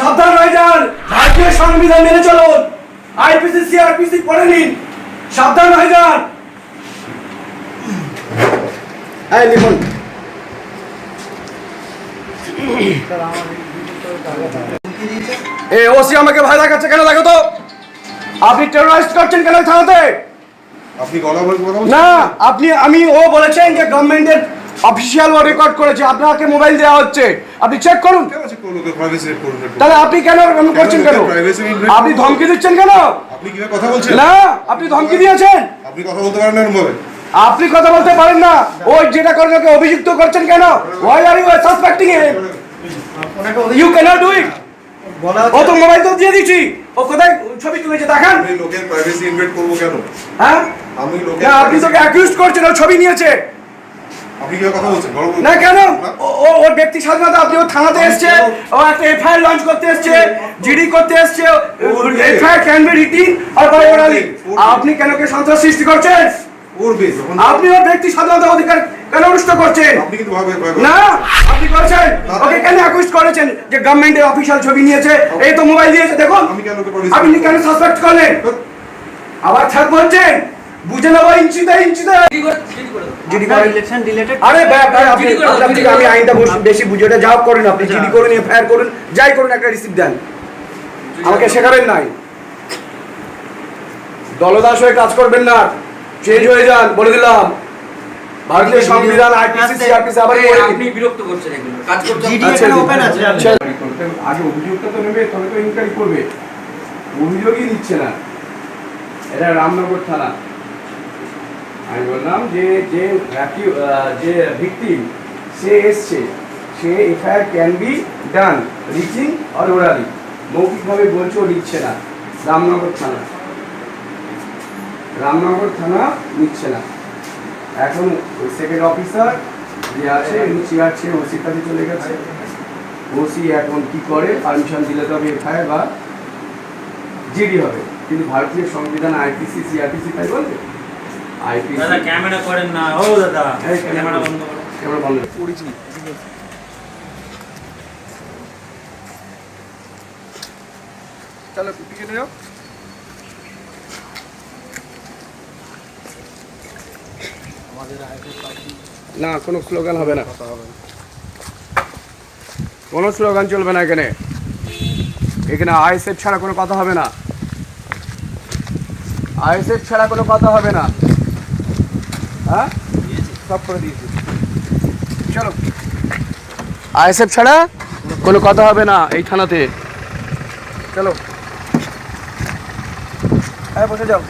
সাবধান হয়ে যান। ভারতীয় সংবিধান মেনে চলুন। আইপিসি সিআরপিসি পড়ে নিন। সাবধান হয়ে যান। এই লিখুন এ ওসি আমাকে ভয় দেখাচ্ছে কেন? দেখো তো। আপনি টেরোরাইজ করছেন কেন থানাতে? আপনি গলা বলে না আপনি আমি ও বলেছেন যে গভর্নমেন্টের অফিসিয়াল ও রেকর্ড করেছে আপনাকে মোবাইল দেওয়া হচ্ছে। আপনি চেক করুন। কেন আছে কোন লোকের প্রাইভেসি রেট তাহলে আপনি কেন এরকম করছেন কেন? আপনি ধমকি দিচ্ছেন কেন? আপনি কীভাবে কথা বলছেন? না আপনি ধমকি দিয়েছেন। আপনি কথা বলতে পারেন না এরকম ভাবে? আপনি কথা বলতে পারেন না। ওই যেটা করে ওকে অভিযুক্ত করছেন কেন? Why are you suspecting you cannot do it ও তো মোবাইল তো দিয়ে দিছি ও কোথায় ছবি তুলেছে দেখান। আমি লোকের প্রাইভেসি ইনভেট করব কেন? হ্যাঁ? আমি লোকের আপনি তোকে অ্যাকিউজ করছেন ও ছবি নিয়েছে। না কেন ওর ব্যক্তি স্বাধীনতা আপনি ও থানাতে এসছে ও একটা এফআইআর লঞ্চ করতে এসছে জিডি করতে এসছে। এফআইআর ক্যান বি রিটিন আর বাই ওরালি আপনি কেন কে সন্ত্রাস সৃষ্টি করছেন আপনি ওর ব্যক্তি স্বাধীনতা অধিকার কেন অনুষ্ঠ করছেন না আপনি করছেন ওকে কেন অ্যাকুইজ করেছেন যে গভর্নমেন্টের অফিসিয়াল ছবি নিয়েছে এই তো মোবাইল দিয়েছে দেখুন আপনি কেন সাসপেক্ট করলেন আবার ছাড় বলছেন বুঝে নেব ইঞ্চিতে ইঞ্চিতে জিডি করে ইলেকশন রিলেটেড আরে ভাই ভাই আপনি থেকে আমি আইনটা বেশি বুঝি ওটা যাও করেন আপনি জিডি করুন এফআইআর করুন যাই করুন একটা রিসিপ্ট দেন। আমাকে শেখাবেন নাই। দলদাস হয়ে কাজ করবেন না চেঞ্জ হয়ে যান বলে দিলাম। ভারতীয় সংবিধান আইপিসি সিআরপিসি আবার আপনি বিরক্ত করছেন এগুলো। কাজ করতে জিডি আচ্ছা, এখানে ওপেন আছে আচ্ছা। আগে অভিযোগটা তো নেবে তবে তো ইনকোয়ারি করবে। অভিযোগই নিচ্ছে না। এটা রামনগর থানা। আমি বললাম যে যে যে ভিকটিম সে এসছে, সে FIR can be done writing or orally মৌখিকভাবে বলছে নিচ্ছে না। রামনগর থানা। রামনগর থানা নিচ্ছে না। এখন সেকেন্ড অফিসার যে আছে, উনি চেয়ার ছেড়ে ওসির কাছে চলে গেছে। ওসি এখন কি করে? পারমিশন দিলে তবে এফআইআর বা জিডি হবে। কিন্তু ভারতীয় সংবিধান, আইপিসি, সিআরপিসি তাই বলবে আইপিসি দাদা ক্যামেরা করেন না। ও দাদা ক্যামেরা বন্ধ করো। ক্যামেরা বন্ধ চলো না কোনো স্লোগান হবে না। কোনো স্লোগান চলবে না এখানে। এখানে আইএসএফ ছাড়া কোনো কথা হবে না। আইএসএফ ছাড়া কোনো কথা হবে না। হ্যাঁ? সব করে দিয়েছি। চলো। আইএসএফ ছাড়া কোনো কথা হবে না এই থানাতে। চলো। হ্যাঁ বসে যাও।